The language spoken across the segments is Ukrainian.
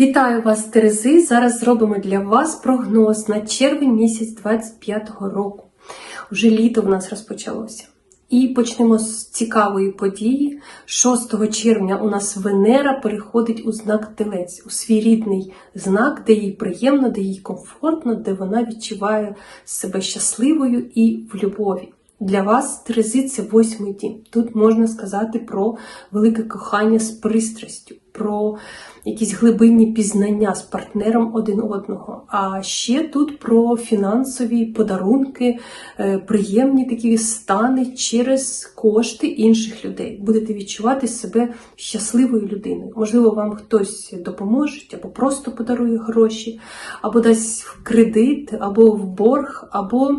Вітаю вас, Терези! Зараз зробимо для вас прогноз на червень місяць 25-го року. Уже літо в нас розпочалося. І почнемо з цікавої події. 6 червня у нас Венера переходить у знак Телець, у свій рідний знак, де їй приємно, де їй комфортно, де вона відчуває себе щасливою і в любові. Для вас Терези це восьмий дім. Тут можна сказати про велике кохання з пристрастю, про якісь глибинні пізнання з партнером один одного. А ще тут про фінансові подарунки, е, приємні такі стани через кошти інших людей. Будете відчувати себе щасливою людиною. Можливо, вам хтось допоможе, або просто подарує гроші, або дасть в кредит, або в борг, або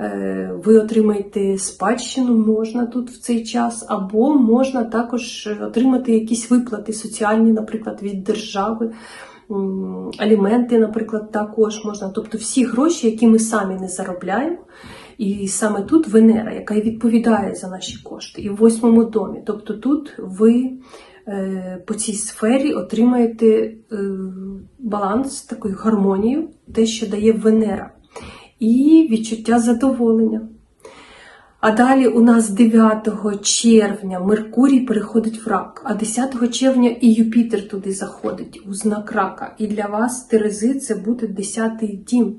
е, ви отримаєте спадщину, можна тут в цей час, або можна також отримати якісь виплати соціальні, наприклад, від держави. Аліменти, наприклад, також можна. Тобто всі гроші, які ми самі не заробляємо. І саме тут Венера, яка відповідає за наші кошти, і в восьмому домі. Тобто тут ви е, по цій сфері отримаєте е, баланс, таку гармонію, те, що дає Венера, і відчуття задоволення. А далі у нас 9 червня Меркурій переходить в рак, а 10 червня і Юпітер туди заходить у знак рака. І для вас, Терези, це буде 10-й дім.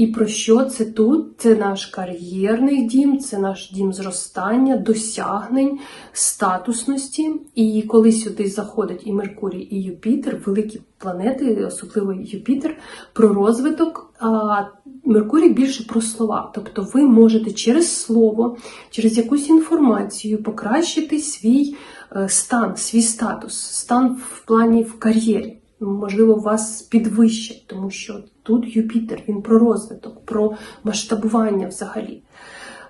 І про що це тут? Це наш кар'єрний дім, це наш дім зростання, досягнень, статусності. І коли сюди заходять і Меркурій, і Юпітер, великі планети, особливо Юпітер, про розвиток, а Меркурій більше про слова. Тобто ви можете через слово, через якусь інформацію покращити свій е, стан, свій статус, стан в плані в кар'єрі. Можливо, вас підвищать, тому що тут Юпітер, він про розвиток, про масштабування взагалі.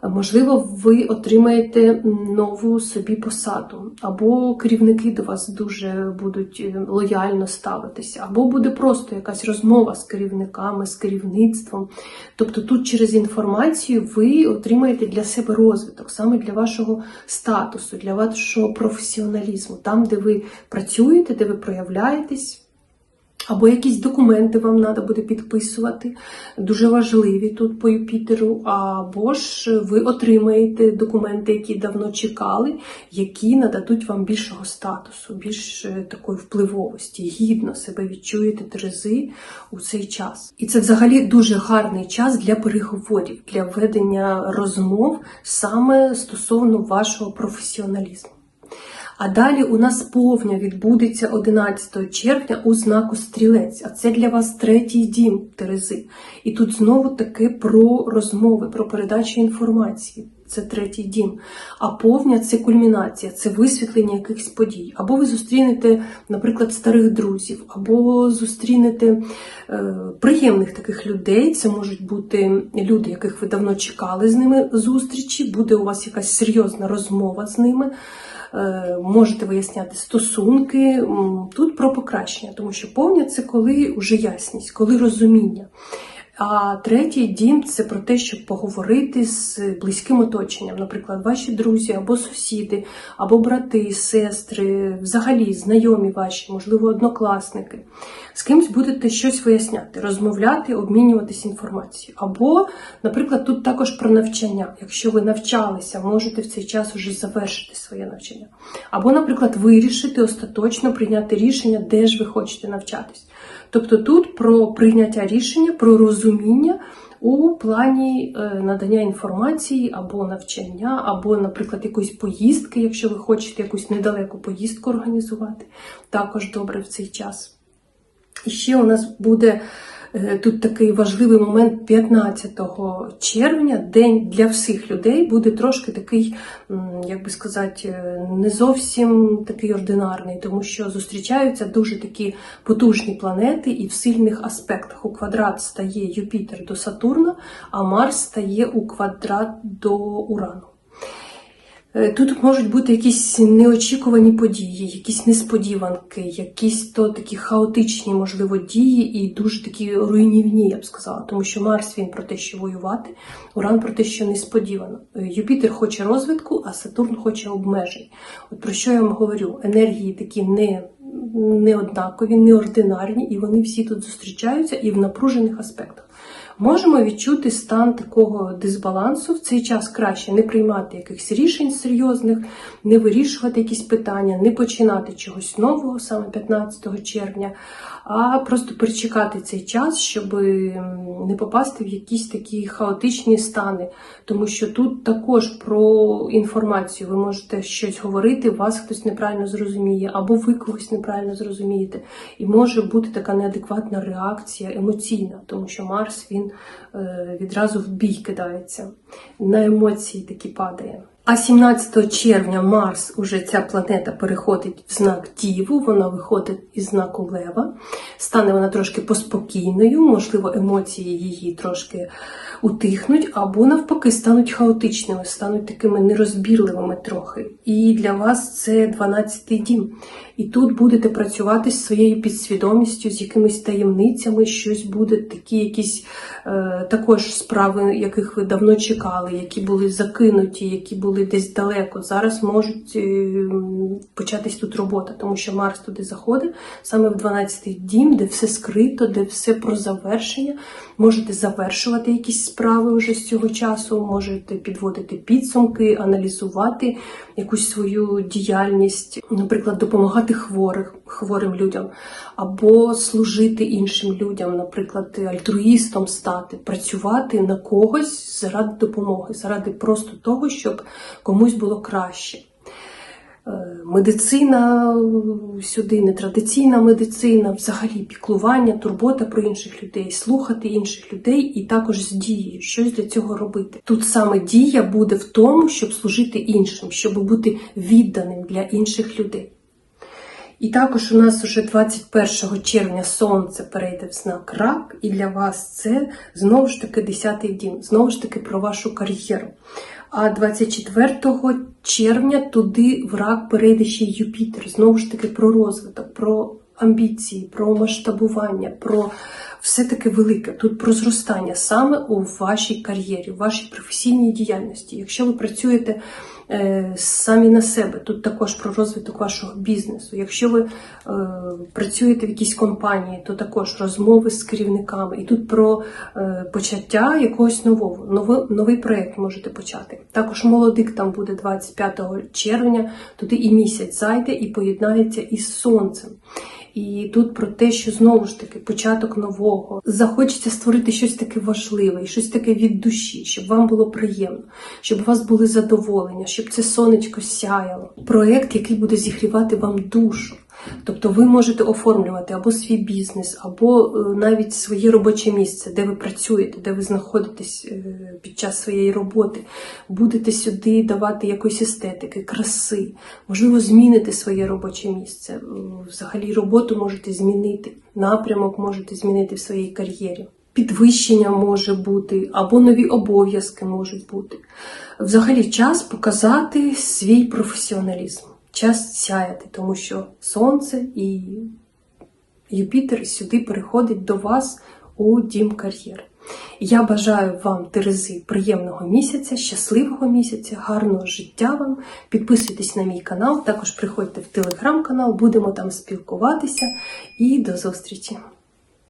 Можливо, ви отримаєте нову собі посаду, або керівники до вас дуже будуть е, лояльно ставитися, або буде просто якась розмова з керівниками, з керівництвом. Тобто тут через інформацію ви отримаєте для себе розвиток, саме для вашого статусу, для вашого професіоналізму, там, де ви працюєте, де ви проявляєтесь. Або якісь документи вам треба буде підписувати, дуже важливі тут по Юпітеру, або ж ви отримаєте документи, які давно чекали, які нададуть вам більшого статусу, більш е, такої впливовості, гідно себе відчуєте Терези у цей час. І це взагалі дуже гарний час для переговорів, для ведення розмов саме стосовно вашого професіоналізму. А далі у нас повня відбудеться 11 червня у знаку стрілець. А це для вас третій дім Терези. І тут знову таки про розмови, про передачу інформації. Це третій дім. А повня це кульмінація, це висвітлення якихось подій. Або ви зустрінете, наприклад, старих друзів, або зустрінете е, приємних таких людей. Це можуть бути люди, яких ви давно чекали з ними зустрічі. Буде у вас якась серйозна розмова з ними. Е, можете виясняти стосунки. Тут про покращення, тому що повня це коли вже ясність, коли розуміння. А третій дім це про те, щоб поговорити з близьким оточенням, наприклад, ваші друзі або сусіди, або брати, сестри, взагалі знайомі ваші, можливо, однокласники. З кимсь будете щось виясняти, розмовляти, обмінюватись інформацією. Або, наприклад, тут також про навчання. Якщо ви навчалися, можете в цей час уже завершити своє навчання. Або, наприклад, вирішити остаточно прийняти рішення, де ж ви хочете навчатись. Тобто тут про прийняття рішення, про розуміння у плані е, надання інформації або навчання, або, наприклад, якоїсь поїздки, якщо ви хочете якусь недалеку поїздку організувати, також добре в цей час. І ще у нас буде тут такий важливий момент 15 червня, день для всіх людей буде трошки такий, як би сказати, е, не зовсім такий ординарний, тому що зустрічаються дуже такі потужні планети і в сильних аспектах. У квадрат стає Юпітер до Сатурна, а Марс стає у квадрат до Урану. Е, Тут можуть бути якісь неочікувані події, якісь несподіванки, якісь то такі хаотичні, можливо, дії і дуже такі руйнівні, я б сказала. Тому що Марс він про те, що воювати, Уран про те, що несподівано. Е, Юпітер хоче розвитку, а Сатурн хоче обмежень. От про що я вам говорю? Енергії такі не неоднакові, неординарні, і вони всі тут зустрічаються і в напружених аспектах. Можемо відчути стан такого дисбалансу. В цей час краще не приймати якихось рішень серйозних, не вирішувати якісь питання, не починати чогось нового саме 15 червня, а просто перечекати цей час, щоб не попасти в якісь такі хаотичні стани. Тому що тут також про інформацію ви можете щось говорити, вас хтось неправильно зрозуміє, або ви когось неправильно зрозумієте. І може бути така неадекватна реакція емоційна, тому що Марс він е, відразу в бій кидається, на емоції такі падає. А 17 червня Марс, уже ця планета переходить в знак Діву, вона виходить із знаку Лева. Стане вона трошки поспокійною, можливо, емоції її трошки утихнуть, або навпаки стануть хаотичними, стануть такими нерозбірливими трохи. І для вас це 12-й дім. І тут будете працювати з своєю підсвідомістю, з якимись таємницями, щось буде такі якісь е, також справи, яких ви давно чекали, які були закинуті, які були десь далеко. Зараз можуть е, початись тут робота, тому що Марс туди заходить саме в 12-й дім, де все скрито, де все про завершення. Можете завершувати якісь справи вже з цього часу, можете підводити підсумки, аналізувати якусь свою діяльність, наприклад, допомагати хворих, хворим людям, або служити іншим людям, наприклад, альтруїстом стати, працювати на когось заради допомоги, заради просто того, щоб комусь було краще. Е, Медицина сюди, нетрадиційна медицина, взагалі піклування, турбота про інших людей, слухати інших людей і також з дією, щось для цього робити. Тут саме дія буде в тому, щоб служити іншим, щоб бути відданим для інших людей. І також у нас уже 21 червня сонце перейде в знак рак, і для вас це знову ж таки 10-й дім, знову ж таки про вашу кар'єру. А 24 червня туди в рак перейде ще Юпітер, знову ж таки про розвиток, про амбіції, про масштабування, про все таки велике. Тут про зростання саме у вашій кар'єрі, у вашій професійній діяльності. Якщо ви працюєте самі на себе, тут також про розвиток вашого бізнесу. Якщо ви е, працюєте в якійсь компанії, то також розмови з керівниками. І тут про е, почаття якогось нового, новий, новий проєкт можете почати. Також молодик там буде 25 червня, туди і місяць зайде і поєднається із сонцем. І тут про те, що знову ж таки початок нового. Захочеться створити щось таке важливе, щось таке від душі, щоб вам було приємно, щоб у вас були задоволення, щоб це сонечко сяяло. Проект, який буде зігрівати вам душу. Тобто ви можете оформлювати або свій бізнес, або е, навіть своє робоче місце, де ви працюєте, де ви знаходитесь е, під час своєї роботи. Будете сюди давати якоїсь естетики, краси, можливо, зміните своє робоче місце. Взагалі роботу можете змінити, напрямок можете змінити в своїй кар'єрі. Підвищення може бути, або нові обов'язки можуть бути. Взагалі час показати свій професіоналізм час сяяти, тому що Сонце і Юпітер сюди переходить до вас у дім кар'єр. Я бажаю вам, Терези, приємного місяця, щасливого місяця, гарного життя вам. Підписуйтесь на мій канал, також приходьте в телеграм-канал, будемо там спілкуватися і до зустрічі!